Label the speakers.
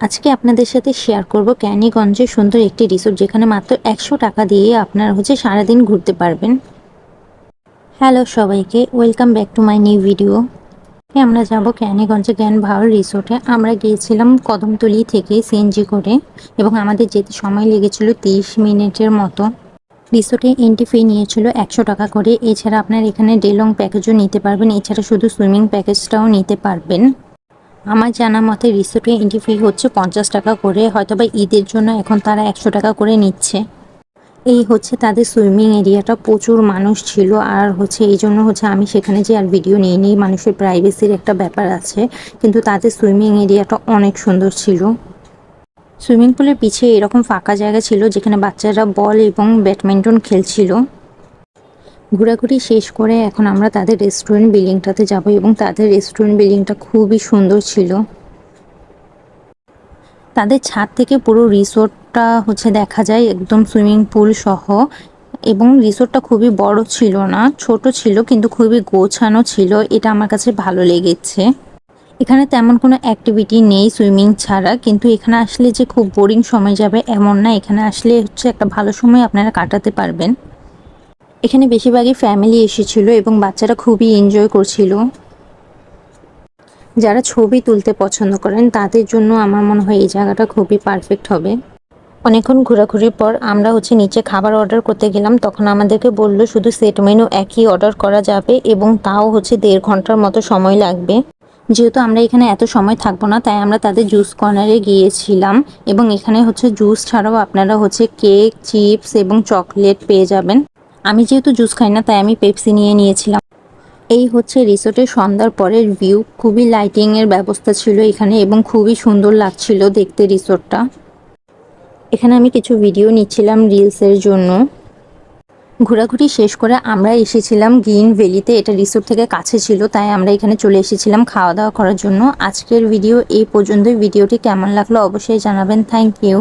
Speaker 1: আজকে আপনাদের সাথে শেয়ার করব ক্যানিগঞ্জের সুন্দর একটি রিসোর্ট যেখানে মাত্র একশো টাকা দিয়ে আপনারা হচ্ছে সারাদিন ঘুরতে পারবেন। হ্যালো সবাইকে welcome back to my new video আমরা যাব ক্যানিগঞ্জে জ্ঞান ভাওয়ার রিসোর্টে আমরা গিয়েছিলাম কদমতলি থেকে সিএনজি করে এবং আমাদের যেতে সময় লেগেছিল তিরিশ মিনিটের মতো। রিসোর্টে এন্ট্রি ফি নিয়েছিল একশো টাকা করে। এছাড়া আপনার এখানে ডেলং প্যাকেজও নিতে পারবেন। এছাড়া শুধু সুইমিং প্যাকেজটাও নিতে পারবেন। আমার জানা মতে রিসোর্টে এন্ট্রি ফি হচ্ছে পঞ্চাশ টাকা করে, হয়তোবা ঈদের জন্য এখন তারা একশো টাকা করে নিচ্ছে। এই হচ্ছে তাদের সুইমিং এরিয়াটা প্রচুর মানুষ ছিল। আর হচ্ছে এই জন্য হচ্ছে আমি সেখানে যে আর ভিডিও নিয়ে নিই, মানুষের প্রাইভেসির একটা ব্যাপার আছে। কিন্তু তাদের সুইমিং এরিয়াটা অনেক সুন্দর ছিল। সুইমিং পুলের পিছে এরকম ফাঁকা জায়গা ছিল যেখানে বাচ্চারা বল এবং ব্যাডমিন্টন খেলছিল। ঘোরাঘুরি শেষ করে এখন আমরা তাদের রেস্টুরেন্ট বিল্ডিংটাতে যাব এবং তাদের রেস্টুরেন্ট বিল্ডিংটা খুবই সুন্দর ছিল। তাদের ছাদ থেকে পুরো রিসোর্টটা হচ্ছে দেখা যায় একদম সুইমিং পুল সহ এবং রিসোর্টটা খুবই বড় ছিল না, ছোট ছিল কিন্তু খুবই গোছানো ছিল, এটা আমার কাছে ভালো লেগেছে। এখানে তেমন কোনো অ্যাক্টিভিটি নেই সুইমিং ছাড়া, কিন্তু এখানে আসলে যে খুব বোরিং সময় যাবে এমন না, এখানে আসলে হচ্ছে একটা ভালো সময় আপনারা কাটাতে পারবেন। এখানে বেশিরভাগই ফ্যামিলি এসেছিল এবং বাচ্চারা খুবই এনজয় করছিল। যারা ছবি তুলতে পছন্দ করেন, তাদের জন্য আমার মনে হয় এই জায়গাটা খুবই পারফেক্ট হবে। অনেকক্ষণ ঘোরাঘুরির পর আমরা হচ্ছে নিচে খাবার অর্ডার করতে গেলাম, তখন আমাদেরকে বলল শুধু সেট মেনু একই অর্ডার করা যাবে এবং তাও হচ্ছে দেড় ঘণ্টার মতো সময় লাগবে। যেহেতু আমরা এখানে এত সময় থাকব না, তাই আমরা তাদের জুস কর্নারে গিয়েছিলাম এবং এখানে হচ্ছে জুস ছাড়াও আপনারা হচ্ছে কেক চিপস এবং চকলেট পেয়ে যাবেন। আমি যেহেতু জুস খাই না, তাই আমি পেপসি নিয়ে নিয়েছিলাম। এই হচ্ছে রিসোর্টের সন্ধ্যার পরের ভিউ। খুবই লাইটিংয়ের ব্যবস্থা ছিল এখানে এবং খুবই সুন্দর লাগছিল দেখতে রিসোর্টটা। এখানে আমি কিছু ভিডিও নিচ্ছিলাম রিলসের জন্য। ঘোরাঘুরি শেষ করে আমরা এসেছিলাম গ্রিন ভ্যালিতে। এটা রিসোর্ট থেকে কাছে ছিল, তাই আমরা এখানে চলে এসেছিলাম খাওয়া দাওয়া করার জন্য। আজকের ভিডিও এই পর্যন্তই। ভিডিওটি কেমন লাগল অবশ্যই জানাবেন। Thank you.